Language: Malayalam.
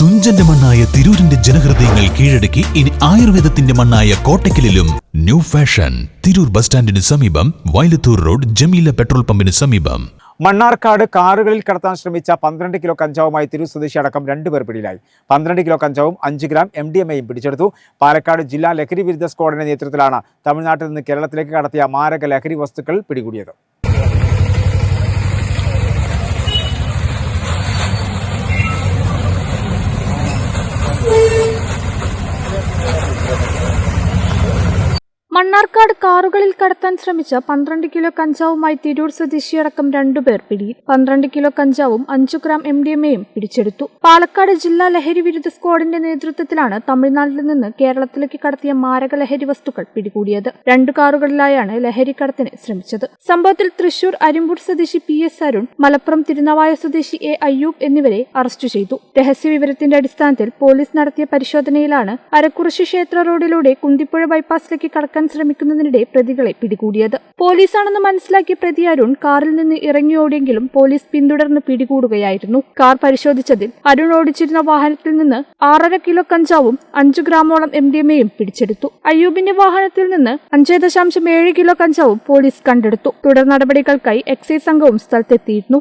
തുഞ്ചന്റെ മണ്ണായ തിരൂരിന്റെ ജനഹൃദയങ്ങൾ കീഴടക്കി ഇനി ആയുർവേദത്തിന്റെ മണ്ണായ കോട്ടയ്ക്കലിലും ന്യൂ ഫാഷൻ. തിരൂർ ബസ് സ്റ്റാൻഡിന് സമീപം വയലത്തൂർ റോഡ് ജമീല പെട്രോൾ പമ്പിന് സമീപം. മണ്ണാർക്കാട് കാറുകളിൽ കടത്താൻ ശ്രമിച്ച പന്ത്രണ്ട് കിലോ കഞ്ചാവുമായി തിരൂർ സ്വദേശി അടക്കം രണ്ടുപേർ പിടിയിലായി. പന്ത്രണ്ട് കിലോ കഞ്ചാവും അഞ്ച് ഗ്രാം എം ഡി എം എയും പിടിച്ചെടുത്തു. പാലക്കാട് ജില്ലാ ലഹരി വിരുദ്ധ സ്ക്വാഡിന്റെ നേതൃത്വത്തിലാണ് തമിഴ്നാട്ടിൽ നിന്ന് കേരളത്തിലേക്ക് കടത്തിയ മാരക ലഹരി വസ്തുക്കൾ പിടികൂടിയത്. മണ്ണാർക്കാട് കാറുകളിൽ കടത്താൻ ശ്രമിച്ച പന്ത്രണ്ട് കിലോ കഞ്ചാവുമായി തിരൂർ സ്വദേശിയടക്കം രണ്ടുപേർ പിടിയിൽ പന്ത്രണ്ട് കിലോ കഞ്ചാവും അഞ്ചു ഗ്രാം എം ഡി എം എയും പിടിച്ചെടുത്തു. പാലക്കാട് ജില്ലാ ലഹരി വിരുദ്ധ സ്ക്വാഡിന്റെ നേതൃത്വത്തിലാണ് തമിഴ്നാട്ടിൽ നിന്ന് കേരളത്തിലേക്ക് കടത്തിയ മാരക ലഹരി വസ്തുക്കൾ പിടികൂടിയത്. രണ്ടു കാറുകളിലായാണ് ലഹരി കടത്തിന് ശ്രമിച്ചത്. സംഭവത്തിൽ തൃശൂർ അരിമ്പൂർ സ്വദേശി പി എസ് അരുൺ മലപ്പുറം തിരുനവായ സ്വദേശി എ അയ്യൂബ് എന്നിവരെ അറസ്റ്റ് ചെയ്തു. രഹസ്യവിവരത്തിന്റെ അടിസ്ഥാനത്തിൽ പോലീസ് നടത്തിയ പരിശോധനയിലാണ് അരക്കുറിശി ക്ഷേത്ര റോഡിലൂടെ കുന്തിപ്പുഴ ബൈപ്പാസിലേക്ക് കടക്കാൻ ശ്രമിക്കുന്നതിനിടെ പ്രതികളെ പിടികൂടിയത്. പോലീസാണെന്ന് മനസ്സിലാക്കിയ പ്രതി അരുൺ കാറിൽ നിന്ന് ഇറങ്ങിയോടെങ്കിലും പോലീസ് പിന്തുടർന്ന് പിടികൂടുകയായിരുന്നു. കാർ പരിശോധിച്ചതിൽ അരുൺ ഓടിച്ചിരുന്ന വാഹനത്തിൽ നിന്ന് ആറര കിലോ കഞ്ചാവും അഞ്ചു ഗ്രാമോളം എം ഡി എം എയും പിടിച്ചെടുത്തു. അയ്യൂബിന്റെ വാഹനത്തിൽ നിന്ന് അഞ്ച് ദശാംശം ഏഴ് കിലോ കഞ്ചാവും പോലീസ് കണ്ടെടുത്തു. തുടർ നടപടികൾക്കായി എക്സൈസ് സംഘവും സ്ഥലത്തെത്തിയിരുന്നു.